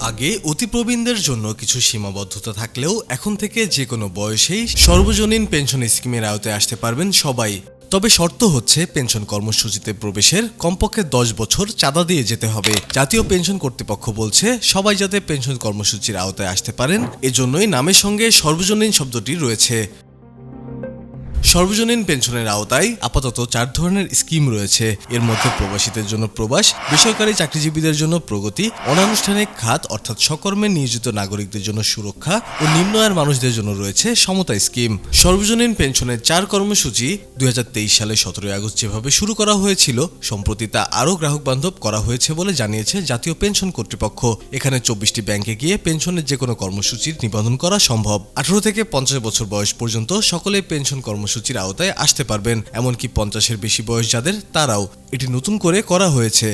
আগে অতি প্রবীণদের জন্য কিছু সীমাবদ্ধতা থাকলেও এখন থেকে যে কোনো বয়সেই সর্বজনীন পেনশন স্কিমের আওতায় আসতে পারবেন সবাই। তবে শর্ত হচ্ছে পেনশন কর্মসূচিতে প্রবেশের কমপক্ষে দশ বছর চাঁদা দিয়ে যেতে হবে। জাতীয় পেনশন কর্তৃপক্ষ বলছে, সবাই যাতে পেনশন কর্মসূচির আওতায় আসতে পারেন, এজন্যই নামের সঙ্গে সর্বজনীন শব্দটি রয়েছে। সর্বজনীন পেনশনের আওতায় আপাতত চার ধরনের স্কিম রয়েছে। এর মধ্যে প্রবাসীদের জন্য প্রবাস, বেসরকারি চাকরিজীবীদের জন্য প্রগতি, অনানুষ্ঠানিক খাত অর্থাৎ সকর্মে নিয়োজিত নাগরিকদের জন্য সুরক্ষা ও নিম্ন আয়ের মানুষদের জন্য রয়েছে সমতা স্কিম। সর্বজনীন পেনশনের চার কর্মসূচি দুই হাজার তেইশ সালে সতেরোই আগস্ট যেভাবে শুরু করা হয়েছিল, সম্প্রতি তা আরও গ্রাহক বান্ধব করা হয়েছে বলে জানিয়েছে জাতীয় পেনশন কর্তৃপক্ষ। এখানে চব্বিশটি ব্যাংকে গিয়ে পেনশনের যে কোনো কর্মসূচির নিবন্ধন করা সম্ভব। আঠারো থেকে পঞ্চাশ বছর বয়স পর্যন্ত সকলে পেনশন কর্মসূচির আওতায় আসতে পারবেন, এমনকি পঞ্চাশের বেশি বয়স যাদের তারাও এটি নতুন করে করা হয়েছে।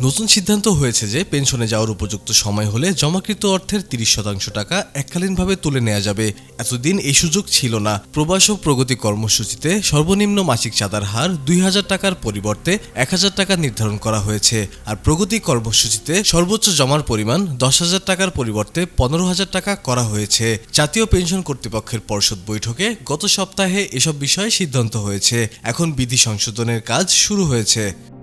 নতুন সিদ্ধান্ত হয়েছে যে পেনশনে যাওয়ার উপযুক্ত সময় হলে জমাকৃত অর্থের তিরিশ শতাংশ টাকা এককালীনভাবে তুলে নেওয়া যাবে। এতদিন এই সুযোগ ছিল না। প্রবাস ও প্রগতি কর্মসূচিতে সর্বনিম্ন মাসিক চাঁদার হার দুই হাজার টাকার পরিবর্তে এক হাজার টাকা নির্ধারণ করা হয়েছে। আর প্রগতি কর্মসূচিতে সর্বোচ্চ জমার পরিমাণ দশ হাজার টাকার পরিবর্তে পনেরো হাজার টাকা করা হয়েছে। জাতীয় পেনশন কর্তৃপক্ষের পর্ষদ বৈঠকে গত সপ্তাহে এসব বিষয়ে সিদ্ধান্ত হয়েছে। এখন বিধি সংশোধনের কাজ শুরু হয়েছে।